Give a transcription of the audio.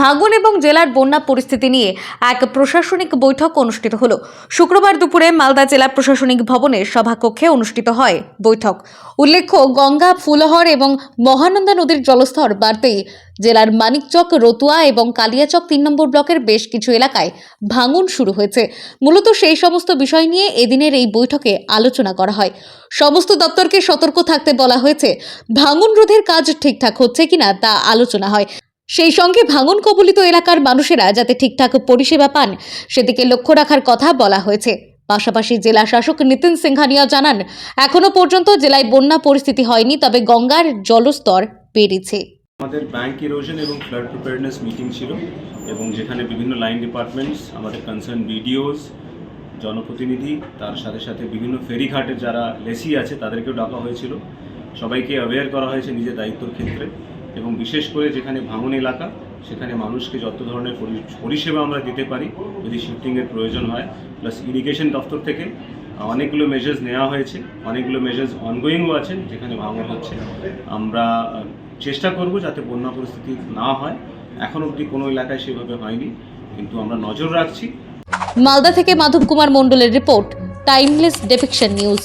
ভাঙন এবং জেলার বন্যা পরিস্থিতি নিয়ে এক প্রশাসনিক বৈঠক অনুষ্ঠিত হলো। শুক্রবার দুপুরে মালদা জেলা প্রশাসনিক ভবনের সভাকক্ষে অনুষ্ঠিত হয় বৈঠক। উল্লেখ্য, গঙ্গা, ফুলহর এবং মহানন্দা নদীর জলস্তর বাড়তেই জেলার মানিকচক, রতুয়া এবং কালিয়াচক তিন নম্বর ব্লকের বেশ কিছু এলাকায় ভাঙন শুরু হয়েছে। মূলত সেই সমস্ত বিষয় নিয়ে এদিনের এই বৈঠকে আলোচনা করা হয়। সমস্ত দপ্তরকে সতর্ক থাকতে বলা হয়েছে, ভাঙন রোধের কাজ ঠিকঠাক হচ্ছে কিনা তা আলোচনা হয়। সেই সঙ্গে ভাঙন কবলিত এলাকার মানুষেরা যাতে ঠিকঠাক পরিষেবা পান, সেদিকে লক্ষ্য রাখার কথা বলা হয়েছে। পাশাপাশি জেলা শাসক নিতিন সিংহানিয়া জানান, এখনও পর্যন্ত জেলায় বন্যা পরিস্থিতি হয়নি, তবে গঙ্গার জলস্তর বেড়েছে। আমাদের ব্যাংক ইরোশন এবং ফ্লাড প্রিপেয়ারনেস মিটিং ছিল এবং যেখানে বিভিন্ন লাইন ডিপার্টমেন্টস আমাদের কনসার্ন বিডিওস জনপ্রতিনিধি, তার সাথে সাথে বিভিন্ন ফেরিঘাটের যারা লেসি আছে, তাদেরকেও ডাকা হয়েছিল। সবাইকে অ্যাওয়্যার করা হয়েছে নিজের দায়িত্বর ক্ষেত্রে। এবং বিশেষ করে যেখানে ভাঙন এলাকা, সেখানে মানুষকে যত ধরনের পরিষেবা আমরা দিতে পারি, যদি শিফটিংয়ের প্রয়োজন হয় প্লাস ইরিগেশন দপ্তর থেকে অনেকগুলো মেজার্স নেওয়া হয়েছে, অনেকগুলো মেজার্স অনগোয়িংও আছে, যেখানে ভাঙন হচ্ছে। আমরা চেষ্টা করব যাতে বন্যা পরিস্থিতি না হয়। এখন অবধি কোনো এলাকায় সেভাবে হয়নি, কিন্তু আমরা নজর রাখছি। মালদা থেকে মাধব কুমার মণ্ডলের রিপোর্ট টাইমলেস ডেপিকশন নিউজ